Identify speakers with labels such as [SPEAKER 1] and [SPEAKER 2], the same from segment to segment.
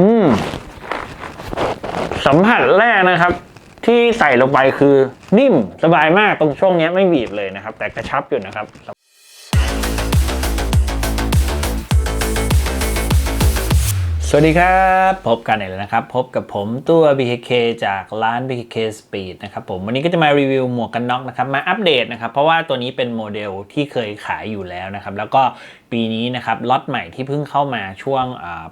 [SPEAKER 1] อืม สัมผัสแรกนะครับ ที่ใส่ลงไปคือนิ่มสบายมากตรงช่วงเนี้ยไม่บีบเลยนะครับ แต่กระชับอยู่นะครับสวัสดีครับ พบกันอีกแล้วนะครับ พบกับผมตัว BKK จากร้าน BKK Speed นะครับผมวันนี้ก็จะมารีวิวหมวกกันน็อกนะครับ มาอัปเดตนะครับ เพราะว่าตัวนี้เป็นโมเดลที่เคยขายอยู่แล้วนะครับ แล้วก็ปีนี้นะครับล็อตใหม่ที่เพิ่งเข้ามาช่วง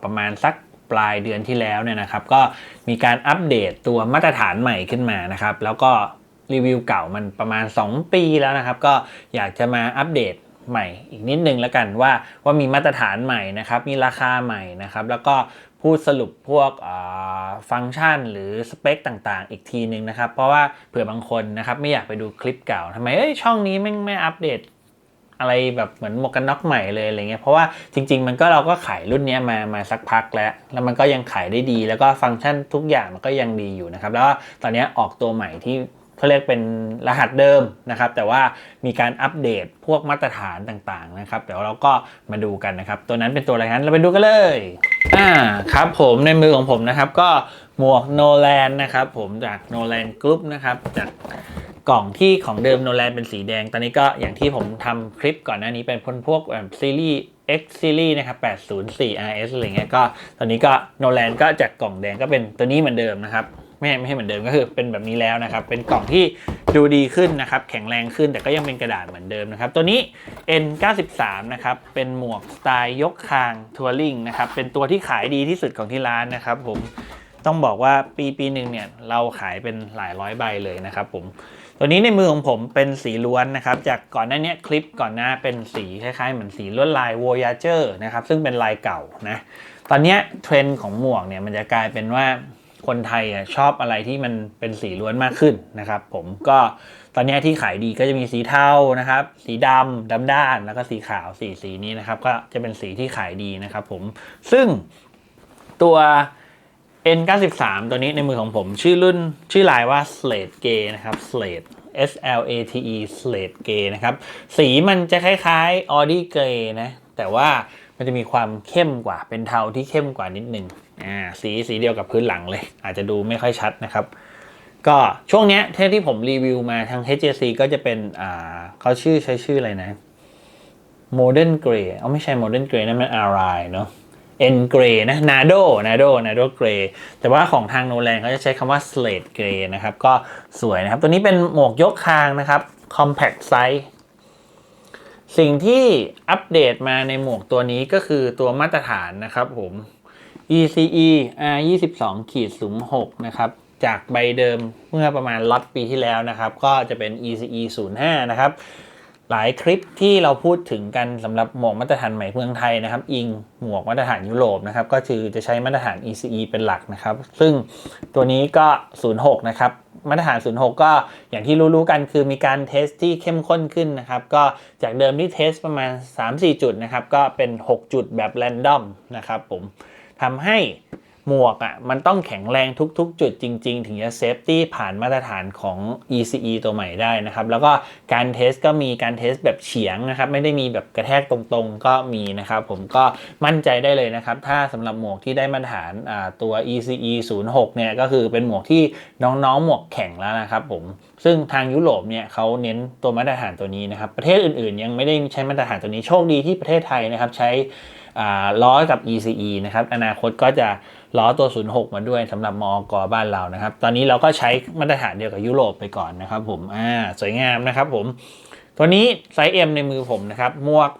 [SPEAKER 1] ประมาณสัก ปลายเดือนที่แล้วเนี่ยนะครับ ก็มีการอัปเดตตัวมาตรฐานใหม่ขึ้นมานะครับ แล้วก็รีวิวเก่ามันประมาณ 2 ปีแล้วนะครับ ก็อยากจะมาอัปเดตใหม่อีกนิดนึงแล้วกันว่าว่ามีมาตรฐานใหม่นะครับ มีราคาใหม่นะครับ แล้วก็พูดสรุปพวกฟังก์ชันหรือสเปคต่างๆ อีกทีนึงนะครับ เพราะว่าเผื่อบางคนนะครับไม่อยากไปดูคลิปเก่าทำไมเอ้ยช่องนี้ไม่ไม่อัปเดต อะไรแบบเหมือนหมวกกันน็อกใหม่เลยอะไรเงี้ยเพราะว่าจริง ๆ มันก็เราก็ขายรุ่นนี้มามาสักพักแล้ว แล้วมันก็ยังขายได้ดี แล้วก็ฟังก์ชันทุกอย่างมันก็ยังดีอยู่นะครับแล้วตอนนี้ออกตัวใหม่ที่เขาเรียกเป็นรหัสเดิมนะครับ แต่ว่ามีการอัปเดตพวกมาตรฐานต่างๆนะครับเดี๋ยวเราก็มาดูกันนะครับ ตัวนั้นเป็นตัวอะไรนั้นเราไปดูกันเลยอ่าครับผมในมือของผมนะครับ ก็หมวกโนแลนนะครับ ผมจากโนแลนกรุ๊ปนะครับจาก กล่องที่ของเดิมโนแลนเป็นสีแดง ตอนนี้ก็อย่างที่ผมทำคลิปก่อนหน้านี้เป็นพวกพวกแบบซีรีส์ X ซีรีส์นะครับ 804 RS อะไรเงี้ย ก็ตอนนี้ก็โนแลนก็จากกล่องแดงก็เป็นตัวนี้เหมือนเดิมนะครับ ไม่ไม่ให้เหมือนเดิมก็คือเป็นแบบนี้แล้วนะครับ เป็นกล่องที่ดูดีขึ้นนะครับ แข็งแรงขึ้นแต่ก็ยังเป็นกระดาษเหมือนเดิมนะครับ ตัวนี้ N93 นะครับ เป็นหมวกสไตล์ยกคางทัวริงนะครับ เป็นตัวที่ขายดีที่สุดของที่ร้านนะครับผม ต้องบอกว่าปีปีหนึ่งเนี่ยเราขายเป็นหลายร้อยใบเลยนะครับผม ตัวนี้ในมือของผมเป็นสีล้วนนะครับ จากก่อนหน้านี้คลิปก่อนหน้าเป็นสีคล้ายๆ เหมือนสีลวดลาย Voyager นะครับ ซึ่งเป็นลายเก่านะ ตอนนี้เทรนด์ของหมวกเนี่ยมันจะกลายเป็นว่าคนไทยอะชอบอะไรที่มันเป็นสีล้วนมากขึ้นนะครับผมก็ตอนนี้ที่ขายดีก็จะมีสีเทานะครับ สีดำดำด้านแล้วก็สีขาวสีสีนี้นะครับ ก็จะเป็นสีที่ขายดีนะครับผมซึ่งตัว N93 ตัวนี้ในมือของผมชื่อรุ่นชื่อลายว่า Slate Gray นะครับ Slate S L A T E Slate Gray นะครับ สีมันจะคล้ายๆ Audi Gray นะ แต่ว่ามันจะมีความเข้มกว่าเป็นเทาที่เข้มกว่านิดนึงอ่าสีสีเดียวกับพื้นหลังเลย อาจจะดูไม่ค่อยชัดนะครับ ก็ช่วงเนี้ยที่ที่ผมรีวิวมาทาง HJC ก็จะเป็นอ่าเขาชื่อใช้ชื่ออะไรนะ Modern Gray เอาไม่ใช่ Modern Gray นั่นมัน RI เนาะ N Gray นะ Nado Nado Nado Gray แต่ว่าของทางโนแลนเขาจะใช้คำว่า Slate Gray นะครับ ก็สวยนะครับ ตัวนี้เป็นหมวกยกคางนะครับ Compact Size สิ่งที่อัปเดตมาในหมวกตัวนี้ก็คือตัวมาตรฐานนะครับผม ECE R 22ขีด06นะครับจากใบเดิมเมื่อประมาณล็อตปีที่แล้วนะครับ ก็จะเป็น ECE 05นะครับ หลายคลิปที่เราพูดถึงกันสำหรับหมวกมาตรฐานใหม่เมืองไทยนะครับ อิงหมวกมาตรฐานยุโรปนะครับ ก็คือจะใช้มาตรฐาน ECE เป็นหลักนะครับ ซึ่งตัวนี้ก็ 06 นะครับ มาตรฐาน 06 ก็อย่างที่รู้ๆกันคือมีการเทสที่เข้มข้นขึ้นนะครับ ก็จากเดิมที่เทสประมาณ 3-4 จุดนะครับ ก็เป็น 6 จุดแบบแรนดอมนะครับผมทำให้ หมวกอะมันต้องแข็งแรงทุกๆ จุดจริง ๆ ถึงจะเซฟตี้ผ่านมาตรฐานของ ECE ตัวใหม่ได้นะครับ แล้วก็การเทสก็มีการเทสแบบเฉียงนะครับ ไม่ได้มีแบบกระแทกตรงๆ ก็มีนะครับ ผมก็มั่นใจได้เลยนะครับ ถ้าสำหรับหมวกที่ได้มาตรฐานตัว ECE 06 เนี่ยก็คือเป็นหมวกที่น้องๆ หมวกแข็งแล้วนะครับผมซึ่งทางยุโรปเนี่ยเขาเน้นตัวมาตรฐานตัวนี้นะครับ ประเทศอื่นๆ ยังไม่ได้ใช้มาตรฐานตัวนี้โชคดีที่ประเทศไทยนะครับใช้ล้อกับ ECE นะครับอนาคตก็จะ ล้อตัว 06 มาด้วยสำหรับมอกบ้านเรานะครับ ตอนนี้เราก็ใช้มาตรฐานเดียวกับยุโรปไปก่อนนะครับผมอ่าสวยงามนะครับผม ตัวนี้ไซส์ M ในมือผมนะครับหมวก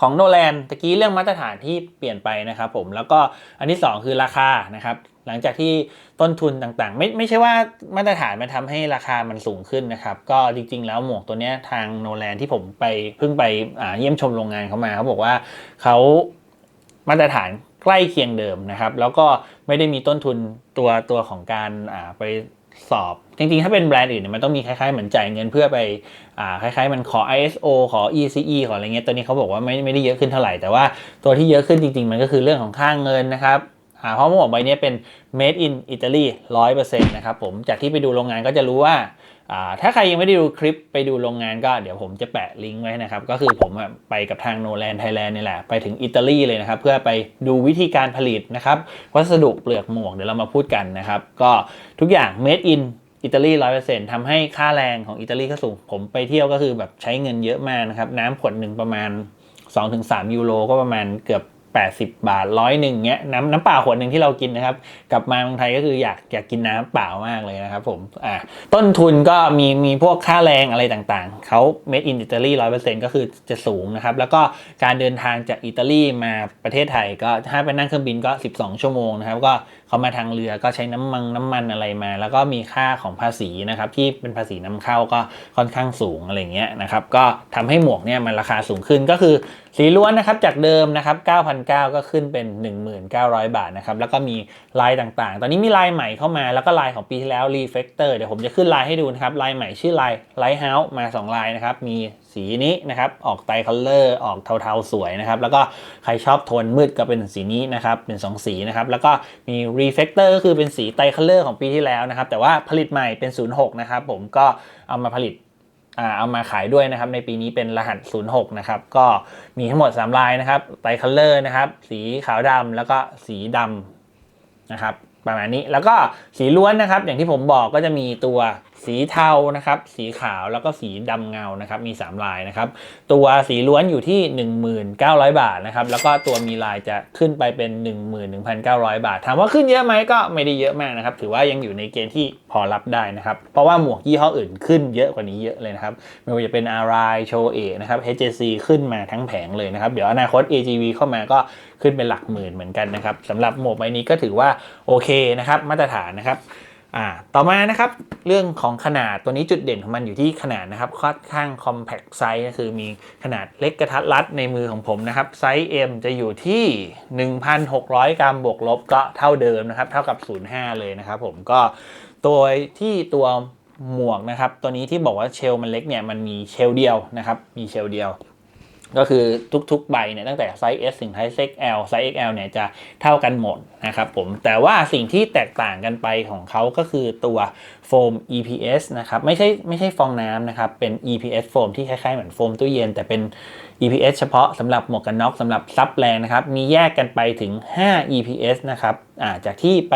[SPEAKER 1] ของโนแลนตะกี้เรื่องมาตรฐานที่เปลี่ยนไปนะครับผมแล้วก็อันที่ 2 คือราคานะครับหลังจากที่ต้นทุนต่างๆ ไม่ไม่ใช่ว่ามาตรฐานมันทำให้ราคามันสูงขึ้นนะครับ ก็จริงๆ แล้วหมวกตัวนี้ทางโนแลนที่ผมไปเพิ่งไปเยี่ยมชมโรงงานเขามาเขาบอกว่าเขามาตรฐาน ใกล้เคียงเดิมนะครับ แล้วก็ไม่ได้มีต้นทุนตัวตัวของการไปสอบ จริงๆ ถ้าเป็นแบรนด์อื่นเนี่ยมันต้องมีคล้ายๆ เหมือนจ่ายเงินเพื่อไปอคล้ายๆ มันขอ ISO ขอ ECE ขออะไรเงี้ยตัวนี้เขาบอกว่าไม่ไม่ได้เยอะขึ้นเท่าไหร่ แต่ว่าตัวที่เยอะขึ้นจริง ๆ มันก็คือเรื่องของค่าเงินนะครับเพราะหมวกใบเนี้ยเป็น made in Italy 100%นะครับผมจากที่ไปดูโรงงานก็จะรู้ว่า ถ้าใครยังไม่ได้ดูคลิปไปดูโรงงานก็เดี๋ยวผมจะแปะลิงก์ไว้นะครับ ก็คือผมไปกับทางโนแลนไทยแลนด์นี่แหละ ไปถึงอิตาลีเลยนะครับ เพื่อไปดูวิธีการผลิตนะครับ วัสดุเปลือกหมวกเดี๋ยวเรามาพูดกันนะครับ ก็ทุกอย่าง made in อิตาลีร้อยเปอร์เซ็นต์ทำให้ค่าแรงของอิตาลีก็สูง ผมไปเที่ยวก็คือแบบใช้เงินเยอะมากนะครับ น้ำขวดหนึ่งประมาณ 2-3 ยูโรก็ประมาณเกือบ 80 บาทร้อยหนึ่งเงี้ยน้ำน้ำเปล่าขวดหนึ่งที่เรากินนะครับ กลับมาเมืองไทยก็คืออยากอยากกินน้ำเปล่ามากเลยนะครับผมอ่าต้นทุนก็มีมีพวกค่าแรงอะไรต่างๆเขา made in Italy 100%ก็คือจะสูงนะครับ แล้วก็การเดินทางจากอิตาลีมาประเทศไทยก็ถ้าไปนั่งเครื่องบินก็ 12 ชั่วโมงนะครับก็เขามาทางเรือก็ใช้น้ำมันน้ำมันอะไรมา แล้วก็มีค่าของภาษีนะครับที่เป็นภาษีนำเข้าก็ค่อนข้างสูงอะไรเงี้ยนะครับก็ทำให้หมวกเนี่ยมันราคาสูงขึ้นก็คือสีล้วนนะครับจากเดิมนะครับ9,900 ก็ขึ้นเป็น 1,900 บาทนะครับแล้วก็มีลายต่างๆ ตอนนี้มีลายใหม่เข้ามาแล้วก็ลายของปีที่แล้ว Reflector เดี๋ยวผมจะขึ้นลายให้ดูนะครับลายใหม่ชื่อลาย Lighthouse มา 2 ลายนะครับมี สีนี้นะครับ ออกไตคัลเลอร์ ออกเทาๆสวยนะครับ แล้วก็ใครชอบโทนมืดก็เป็นสีนี้นะครับ เป็น 2 สีนะครับ แล้วก็มี Reflector ก็คือเป็นสีไตคัลเลอร์ของปีที่แล้วนะครับ แต่ว่าผลิตใหม่เป็น 06 นะครับ ผมก็เอามาผลิตเอามาขายด้วยนะครับ ในปีนี้เป็นรหัส 06 นะครับ ก็มีทั้งหมด 3 ลายนะครับ ไตคัลเลอร์นะครับ สีขาวดำแล้วก็สีดำนะครับประมาณนี้แล้วก็สีล้วนนะครับ อย่างที่ผมบอกก็จะมีตัวสีเทานะครับ สีขาวแล้วก็สีดำเงานะครับ มี 3 ลายนะครับ ตัวสีล้วนอยู่ที่ 1900 บาทนะครับ แล้วก็ตัวมีลายจะขึ้นไปเป็น 11,900 บาท ถามว่าขึ้นเยอะไหมก็ไม่ได้เยอะมากนะครับ ถือว่ายังอยู่ในเกณฑ์ที่พอรับได้นะครับ เพราะว่าหมวกยี่ห้ออื่นขึ้นเยอะกว่านี้เยอะเลยนะครับ ไม่ว่าจะเป็น RI s h o a นะครับ HJC ขึ้นมาทั้งแผงเลยนะครับ เดี๋ยวอนาคต AGV เข้ามาก็ขึ้นเป็นหลักหมื่นเหมือนกันนะครับสำหรับหมวกใบนี้ก็ถือว่าโอเคนะครับ มาตรฐานนะครับ อ่าต่อมานะครับ เรื่องของขนาดตัวนี้จุดเด่นของมันอยู่ที่ขนาดนะครับค่อนข้าง compact size ก็คือมีขนาดเล็กกระทัดรัดในมือของผมนะครับ ไซส์ M จะอยู่ที่ 1,600 กรัมบวกลบก็เท่าเดิมนะครับ เท่ากับ 0.5 เลยนะครับผมก็ตัวที่ตัวหมวกนะครับ ตัวนี้ที่บอกว่าเชลมันเล็กเนี่ยมันมีเชลเดียวนะครับ มีเชลเดียว ก็คือทุกๆใบเนี่ยตั้งแต่ไซส์ S ถึงไซส์ XL ไซส์ XL เนี่ยจะเท่ากันหมดนะครับผมแต่ว่าสิ่งที่แตกต่างกันไปของเขาก็คือตัวโฟม EPS นะครับไม่ใช่ไม่ใช่ฟองน้ำนะครับเป็น EPS โฟมที่คล้ายๆเหมือนโฟมตู้เย็น แต่เป็น EPS เฉพาะสำหรับหมวกกันน็อกสำหรับซับแรงนะครับมีแยกกันไปถึง 5 EPS นะครับาจากที่ไป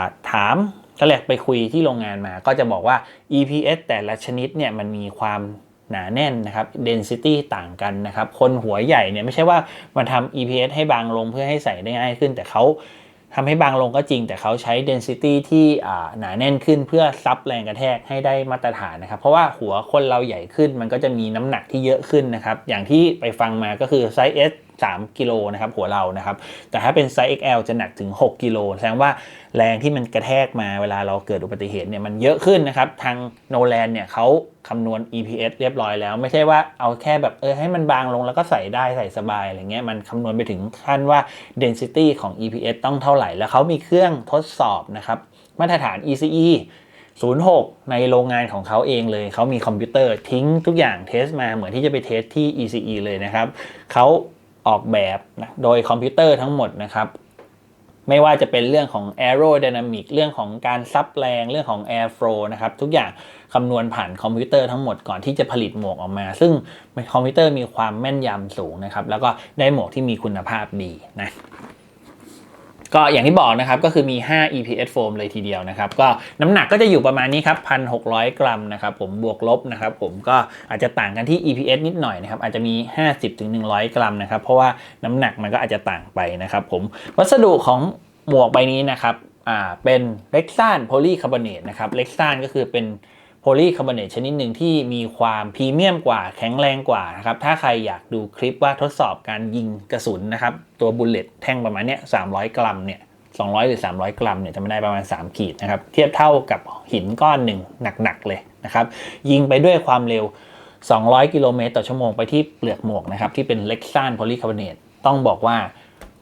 [SPEAKER 1] าถามก็เลยไปคุยที่โรงงานมา ก็จะบอกว่า EPS แต่ละชนิดเนี่ยมันมีความ หนาแน่นนะครับ density ต่างกันนะครับ คนหัวใหญ่เนี่ยไม่ใช่ว่ามันทำ EPS ให้บางลงเพื่อให้ใส่ได้ง่ายขึ้น แต่เขาทำให้บางลงก็จริง แต่เขาใช้ density ที่หนาแน่นขึ้นเพื่อซับแรงกระแทกให้ได้มาตรฐานนะครับ เพราะว่าหัวคนเราใหญ่ขึ้นมันก็จะมีน้ำหนักที่เยอะขึ้นนะครับ อย่างที่ไปฟังมาก็คือไซส์ S 3กิโลนะครับหัวเรานะครับ แต่ถ้าเป็นไซส์ XL จะหนักถึง 6กิโลแสดงว่าแรงที่มันกระแทกมาเวลาเราเกิดอุบัติเหตุเนี่ยมันเยอะขึ้นนะครับทางโนแลนเนี่ยเขาคำนวณ EPS เรียบร้อยแล้ว ไม่ใช่ว่าเอาแค่แบบเออให้มันบางลงแล้วก็ใส่ได้ใส่สบายอะไรเงี้ยมันคำนวณไปถึงขั้นว่า density ของ EPS ต้องเท่าไหร่ แล้วเขามีเครื่องทดสอบนะครับมาตรฐาน ECE 06 ในโรงงานของเขาเองเลย เขามีคอมพิวเตอร์ทิ้งทุกอย่างเทสมาเหมือนที่จะไปเทสที่ ECE เลยนะครับเขา ออกแบบนะโดยคอมพิวเตอร์ทั้งหมดนะครับ ไม่ว่าจะเป็นเรื่องของ aerodynamic เรื่องของการซับแรงเรื่องของ air flow นะครับ ทุกอย่างคำนวณผ่านคอมพิวเตอร์ทั้งหมดก่อนที่จะผลิตหมวกออกมา ซึ่งคอมพิวเตอร์มีความแม่นยำสูงนะครับ แล้วก็ได้หมวกที่มีคุณภาพดีนะ ก็อย่างที่บอกนะครับก็คือมี 5 EPS foam เลยทีเดียวนะครับ ก็น้ำหนักก็จะอยู่ประมาณนี้ครับ 1,600 กรัมนะครับผมบวกลบนะครับผมก็อาจจะต่างกันที่ EPS นิดหน่อยนะครับอาจจะมี 50-100 กรัมนะครับเพราะว่าน้ำหนักมันก็อาจจะต่างไปนะครับผมวัสดุของหมวกใบนี้นะครับอ่าเป็นเล็กซานโพลีคาร์บอเนตนะครับเล็กซานก็คือเป็น โพลีคาร์บอเนตชนิดหนึ่งที่มีความพรีเมียมกว่าแข็งแรงกว่านะครับ ถ้าใครอยากดูคลิปว่าทดสอบการยิงกระสุนนะครับ ตัวบุลเลตแท่งประมาณเนี้ย300กรัมเนี่ย200 หรือ 300 กรัมเนี่ยจะไม่ได้ประมาณ 3 ขีดนะครับ เทียบเท่ากับหินก้อนหนึ่งหนัก ๆ เลยนะครับ ยิงไปด้วยความเร็ว 200 กิโลเมตรต่อชั่วโมงไปที่เปลือกหมวกนะครับ ที่เป็นเล็กซานโพลีคาร์บอเนตต้องบอกว่า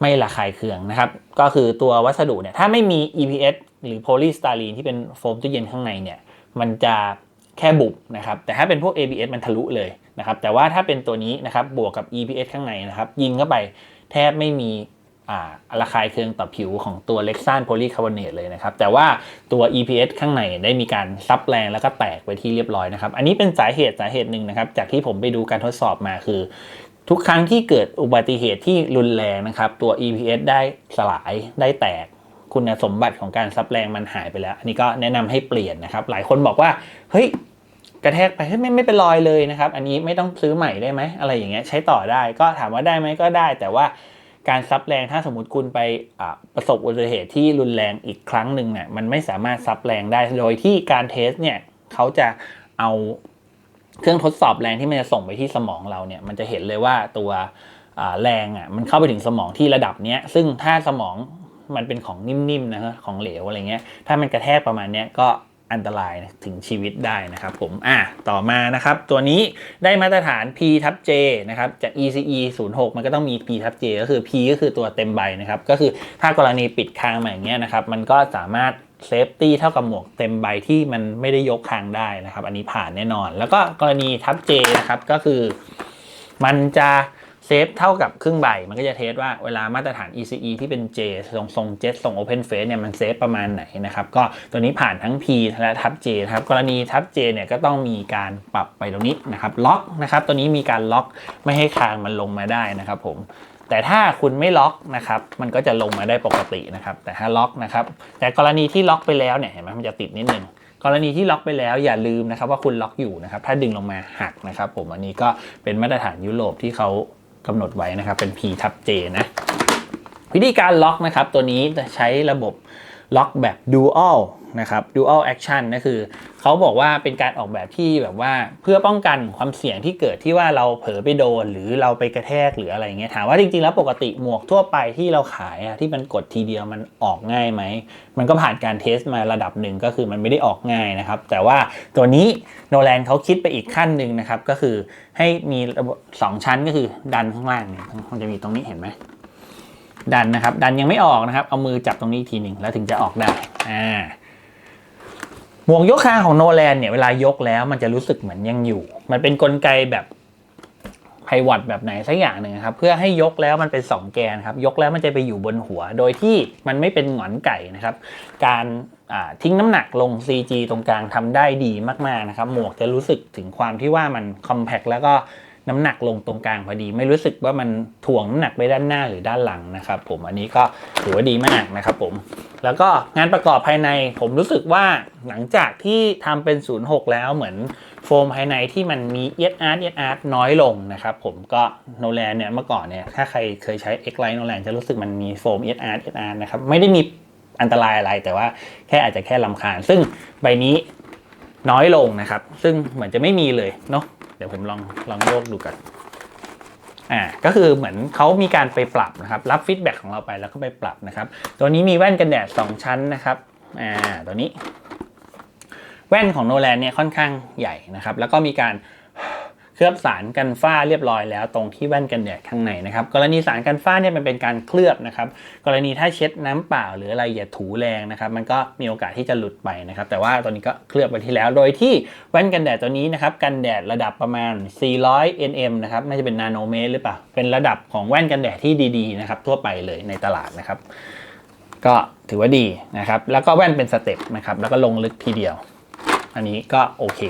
[SPEAKER 1] ไม่ระคายเคืองนะครับ ก็คือตัววัสดุเนี่ย ถ้าไม่มี EPS หรือโพลีสไตรีนที่เป็นโฟมตู้เย็นข้างในเนี่ย มันจะแค่บุบนะครับแต่ถ้าเป็นพวก ABS มันทะลุเลยนะครับแต่ว่าถ้าเป็นตัวนี้นะครับบวกกับ EPS ข้างในนะครับยิงเข้าไปแทบไม่มีอ่าระคายเคืองต่อผิวของตัวเล็กซานโพลีคาร์บอเนตเลยนะครับ แต่ว่าตัว EPS ข้างในได้มีการซับแรงแล้วก็แตกไปที่เรียบร้อยนะครับ อันนี้เป็นสาเหตุสาเหตุหนึ่งนะครับ จากที่ผมไปดูการทดสอบมาคือ ทุกครั้งที่เกิดอุบัติเหตุที่รุนแรงนะครับ ตัว EPS ได้สลายได้แตก คุณสมบัติของการซับแรงมันหายไปแล้ว อันนี้ก็แนะนำให้เปลี่ยนนะครับ หลายคนบอกว่าเฮ้ยกระแทกไปไม่ไม่เป็นรอยเลยนะครับ อันนี้ไม่ต้องซื้อใหม่ได้ไหมอะไรอย่างเงี้ยใช้ต่อได้ก็ถามว่าได้ไหมก็ได้ แต่ว่าการซับแรงถ้าสมมติคุณไปประสบอุบัติเหตุที่รุนแรงอีกครั้งหนึ่งเนี่ยมันไม่สามารถซับแรงได้โดยที่การเทสเนี่ยเขาจะเอาเครื่องทดสอบแรงที่มันจะส่งไปที่สมองเราเนี่ยมันจะเห็นเลยว่าตัวแรงอะมันเข้าไปถึงสมองที่ระดับเนี้ยซึ่งถ้าสมอง มันเป็นของนิ่มๆนะฮะของเหลวอะไรเงี้ย ถ้ามันกระแทกประมาณเนี้ยก็อันตรายถึงชีวิตได้นะครับผม อะ ต่อมานะครับ ตัวนี้ได้มาตรฐาน P ทับ J นะครับ จาก ECE 06 มันก็ต้องมี P ทับ J ก็คือ P ก็คือตัวเต็มใบนะครับ ก็คือถ้ากรณีปิดคางมาอย่างเงี้ยนะครับ มันก็สามารถเซฟตี้เท่ากับหมวกเต็มใบที่มันไม่ได้ยกคางได้นะครับ อันนี้ผ่านแน่นอน แล้วก็กรณีทับ J นะครับ ก็คือ มันจะ เซฟเท่ากับครึ่งใบ มันก็จะเทสว่าเวลามาตรฐาน ECE ที่เป็น J ทรงทรงเจ็ตทรง Open Face เนี่ยมันเซฟประมาณไหนนะครับ ก็ตัวนี้ผ่านทั้ง P และทับ J นะครับ กรณีทับ J เนี่ยก็ต้องมีการปรับไปตรงนี้นะครับ ล็อกนะครับ ตัวนี้มีการล็อกไม่ให้คางมันลงมาได้นะครับผมแต่ถ้าคุณไม่ล็อกนะครับ มันก็จะลงมาได้ปกตินะครับ แต่ถ้าล็อกนะครับ แต่กรณีที่ล็อกไปแล้วเนี่ยเห็นไหมมันจะติดนิดนึงกรณีที่ล็อกไปแล้วอย่าลืมนะครับว่าคุณล็อกอยู่นะครับ ถ้าดึงลงมาหักนะครับ ผมอันนี้ก็เป็นมาตรฐานยุโรปที่เขา กำหนดไว้นะครับ เป็น P ทับ J นะ วิธีการล็อกนะครับ ตัวนี้จะใช้ระบบล็อกแบบ dual นะครับ dual action ก็คือเขาบอกว่าเป็นการออกแบบที่แบบว่าเพื่อป้องกันความเสี่ยงที่เกิดที่ว่าเราเผลอไปโดน หรือเราไปกระแทกหรืออะไรเงี้ยถามว่าจริงๆแล้วปกติหมวกทั่วไปที่เราขายอะที่มันกดทีเดียวมันออกง่ายไหม มันก็ผ่านการเทสมาระดับหนึ่งก็คือมันไม่ได้ออกง่ายนะครับ แต่ว่าตัวนี้โนแลนเขาคิดไปอีกขั้นหนึ่งนะครับ ก็คือให้มีระบบสองชั้นก็คือดันข้างล่างเนี่ยมันจะมีตรงนี้เห็นไหมดันนะครับ ดันยังไม่ออกนะครับ เอามือจับตรงนี้ทีหนึ่งแล้วถึงจะออกได้ อ่า หมวกยกคางของโนแลนเนี่ยเวลายกแล้วมันจะรู้สึกเหมือนยังอยู่ มันเป็นนกลไกแบบไพวัตแบบไหนสักอย่างหนึ่งครับ เพื่อให้ยกแล้วมันเป็น 2 แกนครับ ยกแล้วมันจะไปอยู่บนหัว โดยที่มันไม่เป็นหงอนไก่นะครับ การทิ้งน้ำหนักลง CG ตรงกลางทำได้ดีมากๆนะครับ หมวกจะรู้สึกถึงความที่ว่ามันคอมแพคแล้วก็ น้ำหนักลงตรงกลางพอดี ไม่รู้สึกว่ามันถ่วงน้ำหนักไปด้านหน้าหรือด้านหลังนะครับ ผมอันนี้ก็ถือว่าดีมากนะครับ ผม แล้วก็งานประกอบภายในผมรู้สึกว่าหลังจากที่ทำเป็น 06 แล้วเหมือนโฟมภายในที่มันมีเอียดอาร์ตเอียดอาร์ตน้อยลงนะครับ ผมก็โนแลนเนี่ยเมื่อก่อนเนี่ยถ้าใครเคยใช้ X Line โนแลนจะรู้สึกมันมีโฟมเอียดอาร์ตเอียดอาร์ตนะครับไม่ได้มีอันตรายอะไรแต่ว่าแค่อาจจะแค่ลำคาญ ซึ่งใบนี้น้อยลงนะครับ ซึ่งเหมือนจะไม่มีเลยเนาะ เดี๋ยวผมลองลองโยกดูกันอ่าก็คือเหมือนเขามีการไปปรับนะครับ รับฟีดแบ็กของเราไปแล้วก็ไปปรับนะครับ ตัวนี้มีแว่นกันแดด 2 ชั้นนะครับอ่าตัวนี้ แว่นของโนแลนเนี่ยค่อนข้างใหญ่นะครับ แล้วก็มีการ เคลือบสารกันฝ้าเรียบร้อยแล้วตรงที่แว่นกันแดดข้างในนะครับกรณีสารกันฝ้าเนี่ยมันเป็นการเคลือบนะครับกรณีถ้าเช็ดน้ำเปล่าหรืออะไรอย่าถูแรงนะครับมันก็มีโอกาสที่จะหลุดไปนะครับแต่ว่าตัวนี้ก็เคลือบไปที่แล้ว โดยที่แว่นกันแดดตัวนี้นะครับกันแดดระดับประมาณ 400 nm นะครับน่าจะเป็นนาโนเมตรหรือเปล่าเป็นระดับของแว่นกันแดดที่ดีๆนะครับทั่วไปเลยในตลาดนะครับก็ถือว่าดีนะครับแล้วก็แว่นเป็นสเต็ปนะครับแล้วก็ลงลึกทีเดียว อันนี้ก็โอเค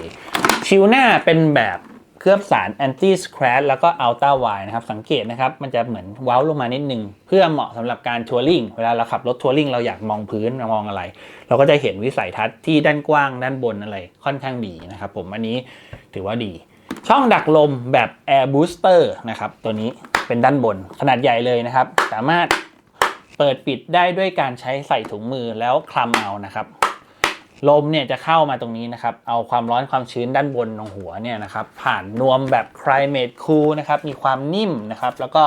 [SPEAKER 1] ชิวหน้าเป็นแบบ ลือบสาร anti scratch แล้วก็ ultra wide นะครับ สังเกตนะครับ มันจะเหมือนเว้าลงมานิดนึง เพื่อเหมาะสำหรับการทัวริงเวลาเราขับรถทัวริงเราอยากมองพื้นมองอะไร เราก็จะเห็นวิสัยทัศน์ที่ด้านกว้างด้านบนอะไรค่อนข้างดีนะครับ ผมอันนี้ถือว่าดี ช่องดักลมแบบ air booster นะครับ ตัวนี้เป็นด้านบนขนาดใหญ่เลยนะครับ สามารถเปิดปิดได้ด้วยการใช้ใส่ถุงมือแล้วคลำเอานะครับ ลมเนี่ยจะเข้ามาตรงนี้นะครับ เอาความร้อนความชื้นด้านบนของหัวเนี่ยนะครับ ผ่านนวมแบบ climate cool นะครับ มีความนิ่มนะครับ แล้วก็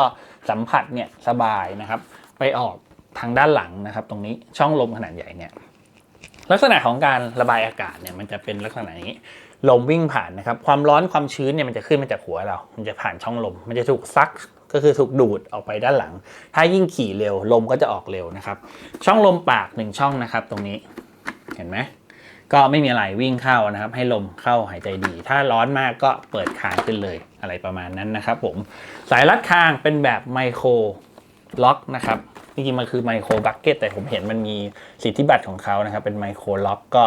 [SPEAKER 1] สัมผัสเนี่ยสบายนะครับ ไปออกทางด้านหลังนะครับ ตรงนี้ช่องลมขนาดใหญ่เนี่ยลักษณะของการระบายอากาศเนี่ยมันจะเป็นลักษณะนี้ลมวิ่งผ่านนะครับ ความร้อนความชื้นเนี่ยมันจะขึ้นมาจากหัวเรา มันจะผ่านช่องลม มันจะถูกซักก็คือถูกดูดออกไปด้านหลัง ถ้ายิ่งขี่เร็วลมก็จะออกเร็วนะครับ ช่องลมปากหนึ่งช่องนะครับ ตรงนี้ เห็นไหมก็ไม่มีอะไรวิ่งเข้านะครับ ให้ลมเข้าหายใจดี ถ้าร้อนมากก็เปิดคางขึ้นเลยอะไรประมาณนั้นนะครับผมสายรัดคางเป็นแบบไมโครล็อกนะครับจริงๆมันคือไมโครบักเก็ตแต่ผมเห็นมันมีสิทธิบัตรของเขานะครับ เป็นไมโครล็อกก็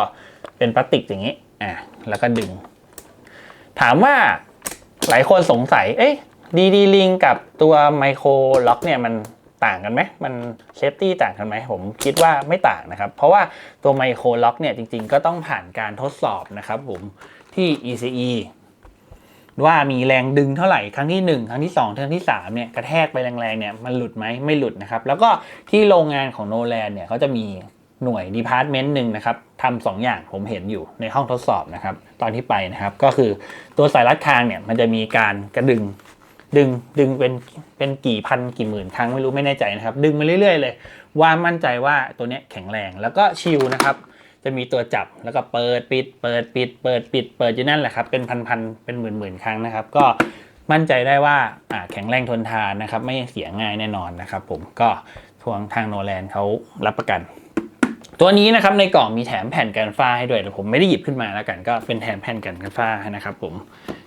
[SPEAKER 1] เป็นพลาสติกอย่างนี้อะแล้วก็ดึง ถามว่าหลายคนสงสัย เอ๊ะดีดีลิงกับตัวไมโครล็อกเนี่ยมัน ต่างกันไหมมันเซฟตี้ต่างกันไหมผมคิดว่าไม่ต่างนะครับ เพราะว่าตัวไมโครล็อกเนี่ยจริงๆ ก็ต้องผ่านการทดสอบนะครับผมที่ ECE ว่ามีแรงดึงเท่าไหร่ครั้งที่ 1 ครั้งที่ 2 ครั้งที่3เนี่ยกระแทกไปแรงๆเนี่ยมันหลุดไหมไม่หลุดนะครับ แล้วก็ที่โรงงานของโนแลนเนี่ยเขาจะมีหน่วยดีพาร์ตเมนต์หนึ่งนะครับทำสองอย่างผมเห็นอยู่ในห้องทดสอบนะครับ ตอนที่ไปนะครับ ก็คือตัวสายรัดคางเนี่ยมันจะมีการกระดึง ดึงดึงเป็นเป็นกี่พันกี่หมื่นครั้งไม่รู้ไม่แน่ใจนะครับ ดึงมาเรื่อย ๆ เลย ว่ามั่นใจว่าตัวนี้แข็งแรงแล้วก็ชิลนะครับ จะมีตัวจับแล้วก็เปิดปิด เปิดปิด เปิดปิด เปิดอยู่นั่นแหละครับ เป็นพันๆเป็นหมื่นๆครั้งนะครับ ก็มั่นใจได้ว่าแข็งแรงทนทานนะครับ ไม่เสียง่ายแน่นอนนะครับผมก็ทวงทางโนแลนเขารับประกัน ตัวนี้นะครับในกล่องมีแถมแผ่นกันฝ้าให้ด้วยแต่ผมไม่ได้หยิบขึ้นมาแล้วกัน ก็เป็นแถมแผ่นกันฝ้านะครับ ผม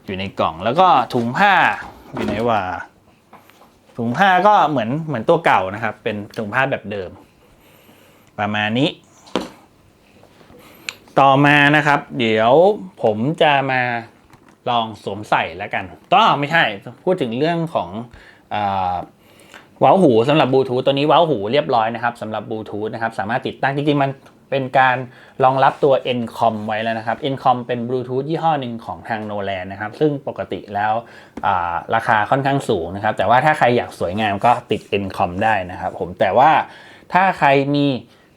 [SPEAKER 1] อยู่ในกล่องแล้วก็ถุงผ้า อยู่ไหนว่า ถุงผ้าก็เหมือนเหมือนตัวเก่านะครับ เป็นถุงผ้าแบบเดิม ประมาณนี้ ต่อมานะครับ เดี๋ยวผมจะมาลองสวมใส่แล้วกันต้อไม่ใช่ พูดถึงเรื่องของอาเว้าหูสำหรับบลูทูธตัวนี้เว้าหูเรียบร้อยนะครับสำหรับบลูทูธนะครับ สามารถติดตั้งจริงๆมัน เป็นการรองรับตัว Encom ไว้แล้วนะครับ Encom เป็นบลูทูธยี่ห้อหนึ่งของทางโนแลนนะครับ ซึ่งปกติแล้วาราคาค่อนข้างสูงนะครับ แต่ว่าถ้าใครอยากสวยงามก็ติด Encom ได้นะครับผมแต่ว่าถ้าใครมี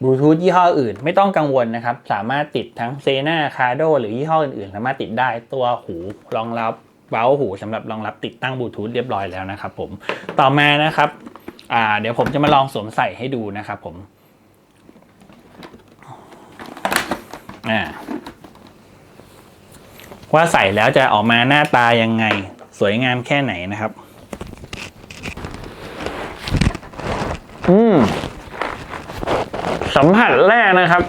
[SPEAKER 1] บลูทูธยี่ห้ออื่นไม่ต้องกังวลนะครับ สามารถติดทั้งเซนาคาโดหรือยี่ห้ออื่นๆ สามารถติดได้ตัวหูรองรับเบ้าหูสำหรับรองรับติดตั้งบลูทูธเรียบร้อยแล้วนะครับผมต่อมานะครับเดี๋ยวผมจะมาลองสวมใส่ให้ดูนะครับผม อ่าว่าใส่แล้วจะออกมาหน้าตายังไง สวยงามแค่ไหนนะครับ อืม สัมผัสแรกนะครับ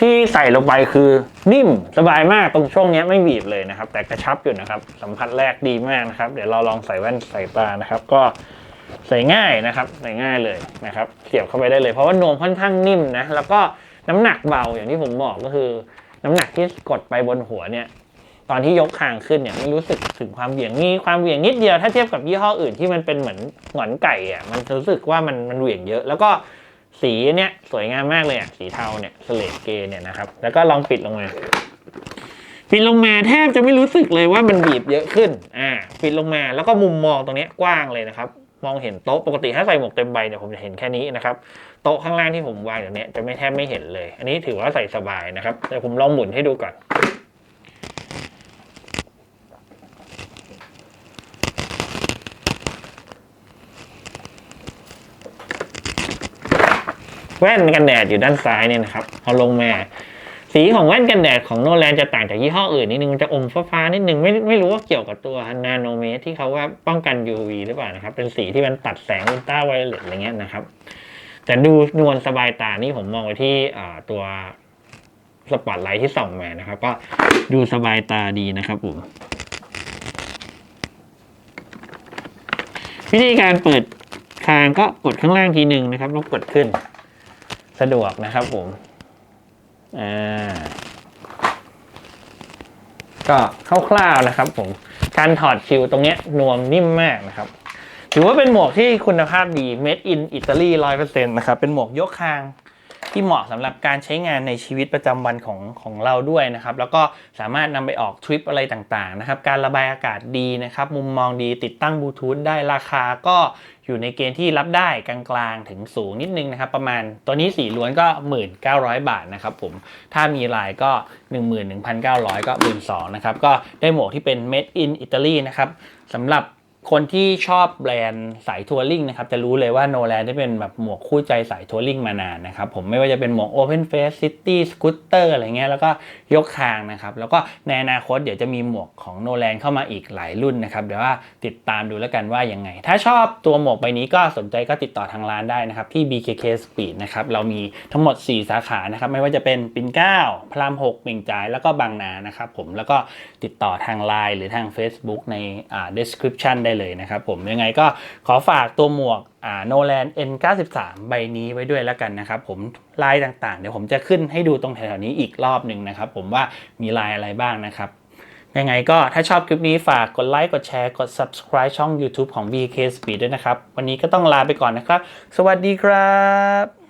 [SPEAKER 1] ที่ใส่ลงไปคือนิ่มสบายมากตรงช่วงเนี้ยไม่บีบเลยนะครับ แต่กระชับอยู่นะครับ สัมผัสแรกดีมากนะครับ เดี๋ยวเราลองใส่แว่นใส่ตานะครับ ก็ใส่ง่ายนะครับใส่ง่ายเลยนะครับ เสียบเข้าไปได้เลยเพราะว่านวมค่อนข้างนิ่มนะแล้วก็น้ำหนักเบาอย่างที่ผมบอกก็คือ น้ำหนักที่กดไปบนหัวเนี่ย ตอนที่ยกคางขึ้นเนี่ยไม่รู้สึกถึงความเหวี่ยงมีความเหวี่ยงนิดเดียวถ้าเทียบกับยี่ห้ออื่นที่มันเป็นเหมือนหงอนไก่อะมันรู้สึกว่ามันมันเหวี่ยงเยอะ แล้วก็สีเนี่ยสวยงามมากเลยอะสีเทาเนี่ยสเลดเกเนี่ยนะครับ แล้วก็ลองปิดลงมาปิดลงมาแทบจะไม่รู้สึกเลยว่ามันบีบเยอะขึ้น อ่า ปิดลงมาแล้วก็มุมมองตรงนี้กว้างเลยนะครับ มองเห็นโต๊ะปกติถ้าใส่หมวกเต็มใบเนี่ยผมจะเห็นแค่นี้นะครับโต๊ะข้างล่างที่ผมวางอยู่เนี่ยจะไม่แทบไม่เห็นเลย อันนี้ถือว่าใส่สบายนะครับแต่ผมลองหมุนให้ดูก่อนแว่นกันแดดอยู่ด้านซ้ายเนี่ยนะครับเอาลงมา สีของแว่นกันแดดของโนแลนจะต่างจากยี่ห้ออื่นนิดนึงมันจะอมฟ้าๆนิดนึงไม่ไม่รู้ว่าเกี่ยวกับตัวนาโนเมตรที่เขาว่าป้องกัน UV หรือเปล่านะครับ เป็นสีที่มันตัดแสงอุลตราไวโอเลตอะไรเงี้ยนะครับ แต่ดูนวลสบายตานี่ผมมองไปที่ตัวสปอตไลท์ที่ส่องมานะครับ ก็ดูสบายตาดีนะครับผมวิธีการเปิดคางก็กดข้างล่างทีหนึ่งนะครับแล้วกดขึ้น สะดวกนะครับผม อ่าก็คร่าวๆนะครับผมการถอดคิวตรงเนี้ยนวมนิ่มมากนะครับ ถือว่าเป็นหมวกที่คุณภาพดี made in Italy ร้อยเปอร์เซ็นต์นะครับ เป็นหมวกยกคาง ที่เหมาะสำหรับการใช้งานในชีวิตประจำวันของของเราด้วยนะครับ แล้วก็สามารถนำไปออกทริปอะไรต่างๆนะครับ การระบายอากาศดีนะครับ มุมมองดีติดตั้งบลูทูธได้ราคาก็อยู่ในเกณฑ์ที่รับได้กลางๆ ถึงสูงนิดนึงนะครับ ประมาณตัวนี้สีล้วนก็ 1,900 บาทนะครับผม ถ้ามีลายก็ 11,900 ก็ 12,000นะครับ ก็ได้หมวกที่เป็น made in Italy นะครับสำหรับ คนที่ชอบแบรนด์สายทัวริงนะครับจะรู้เลยว่าโนแลนได้เป็นแบบหมวกคู่ใจสายทัวริงมานานนะครับผมไม่ว่าจะเป็นหมวก Open Face City Scooter อะไรเงี้ยแล้วก็ยกคางนะครับแล้วก็ในอนาคตเดี๋ยวจะมีหมวกของโนแลนเข้ามาอีกหลายรุ่นนะครับเดี๋ยวว่าติดตามดูแล้วกันว่ายังไง ถ้าชอบตัวหมวกใบนี้ก็สนใจก็ติดต่อทางร้านได้นะครับที่ BKK Speed นะครับเรามีทั้งหมด 4 สาขานะครับไม่ว่าจะเป็นปิ่นเก้าพราม6เม่งจ่ายแล้วก็บางนานะครับผมแล้วก็ติดต่อทาง Line หรือทาง Facebook ในอ่า description ได้เลยนะครับผมยังไงก็ขอฝากตัวหมวกอ่า Nolan N93 ใบนี้ไว้ด้วยแล้วกันนะครับผมลายต่างๆ เดี๋ยวผมจะขึ้นให้ดูตรงแถวๆนี้อีกรอบหนึ่งนะครับผมว่ามีลายอะไรบ้างนะครับยังไงก็ถ้าชอบคลิปนี้ฝากกดไลค์กดแชร์กด subscribe ช่อง YouTube ของ BK Speed ด้วยนะครับ วันนี้ก็ต้องลาไปก่อนนะครับ สวัสดีครับ